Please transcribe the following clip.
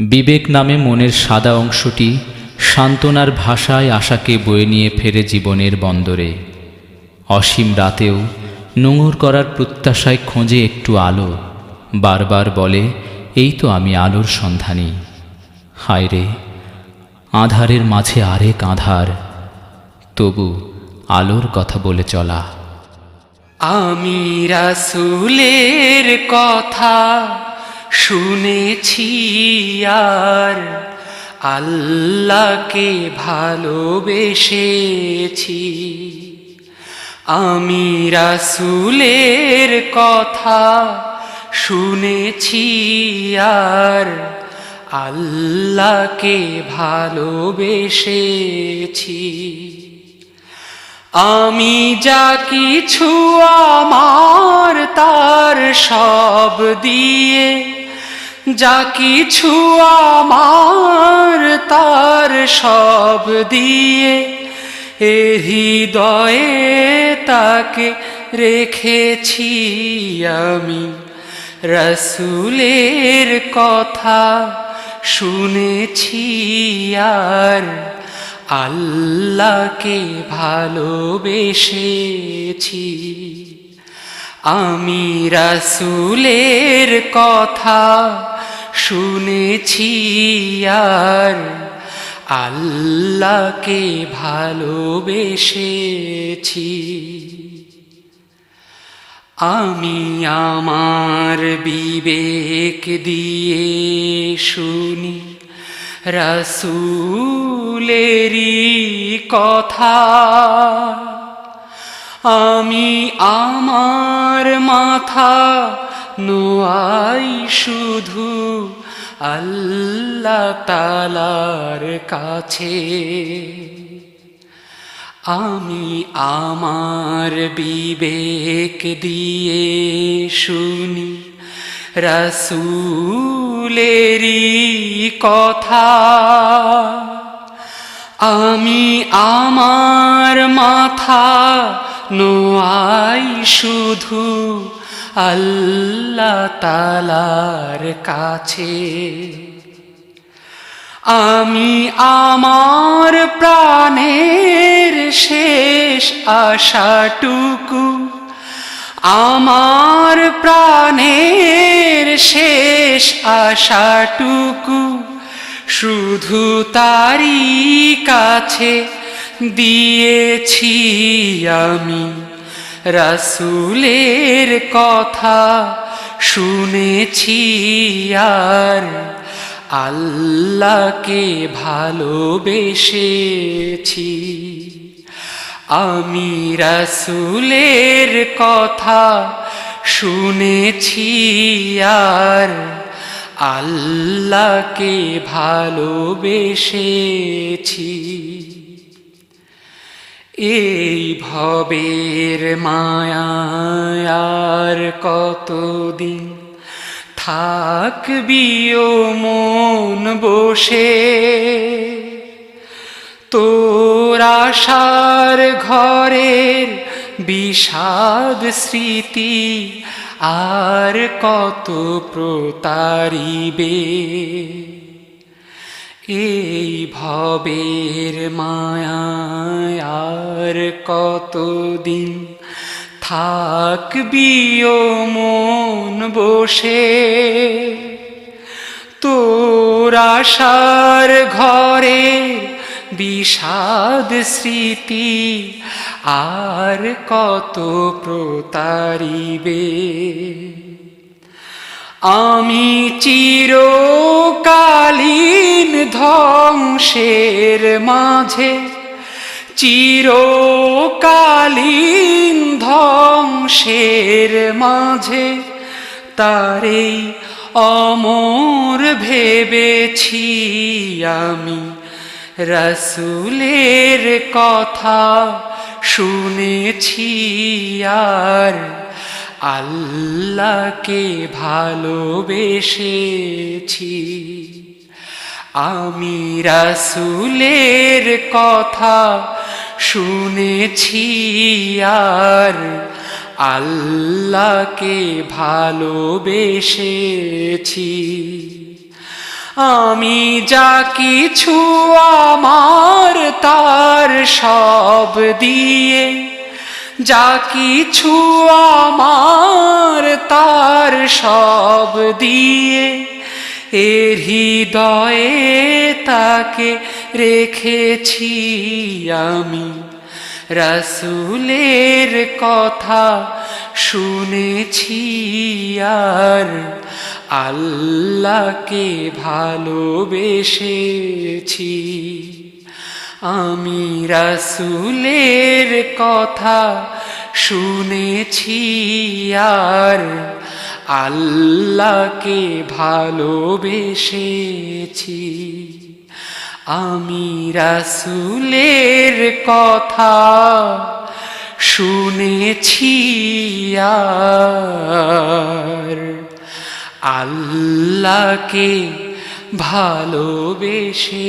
বিবেক নামে মনের সাদা অংশটি সান্ত্বনার ভাষায় আশাকে বয়ে নিয়ে ফেরে জীবনের বন্দরে। অসীম রাতেও নোঙর করার প্রত্যাশায় খোঁজে একটু আলো। বারবার বলে, এই তো আমি আলোর সন্ধানী। হায় রে, আধারের মাঝে আরেক আধার। তবু আলোর কথা বলে চলা। আমি রাসুলের কথা শুনেছি আর আল্লাহকে ভালোবেসেছি। আমি রাসুলের কথা শুনেছি আর আল্লাহকে ভালোবেসেছি। আমি যা কিছু আমার তার সব দিয়ে যা কিছু আমার তার সব দিয়ে, এ হৃদয়ে তাকে রেখেছি আমি। রসুলের কথা শুনেছি আর আল্লাহকে ভালোবেসেছি। আমি রাসুলের কথা শুনেছি আর আল্লাহকে ভালোবেসেছি। আমি আমার বিবেক দিয়ে শুনি রসুলেরই কথা। আমি আমার মাথা নোয়াই শুধু আল্লাহ তালার কাছে। আমি আমার বিবেক দিয়ে শুনি রসুলেরই কথা। আমি আমার মাথা নোয়াই শুধু আল্লাহ তালার কাছে। আমি আমার প্রাণের শেষ আশাটুকু, আমার প্রাণের শেষ আশাটুকু শুধু তারি কাছে দিয়েছি আমি। রাসুলের কথা শুনেছি আর আল্লাহকে ভালোবেসেছি। আমি রাসুলের কথা শুনেছি আর আল্লাহকে ভালোবেসেছি। এই ভবের মায়ার কতদিন থাকবিও মন বসে? তোর আশার ঘরের বিষাদ স্মৃতি আর কত প্রতারিবে? এই ভবের মায়ার কতদিন থাকবিও মন বসে? তোর আশার ঘরে বিষাদ স্মৃতি আর কত প্রতারিবে? আমি চিরকালীন ধ্বংসের মাঝে, চিরকালীন ধ্বংসের মাঝে তারেই অমর ভেবেছি আমি। রসুলের কথা শুনেছি আর আল্লাহকে ভালোবেসেছি। আমি রাসুলের কথা শুনেছি আর আল্লাহকে ভালোবেসেছি। আমি যা কিছু আমার তার সব দিয়ে যা কিছু আমার তার সব দিয়ে এ হৃদয়ে তাকে রেখেছি আমি। রসুলের কথা শুনেছি আর আল্লাহকে ভালোবেসেছি। আমি রসুলের কথা শুনেছি আর আল্লাহকে ভালোবেসেছি। আমি রাসুলের কথা শুনেছি আর আল্লাহকে ভালোবেসেছি।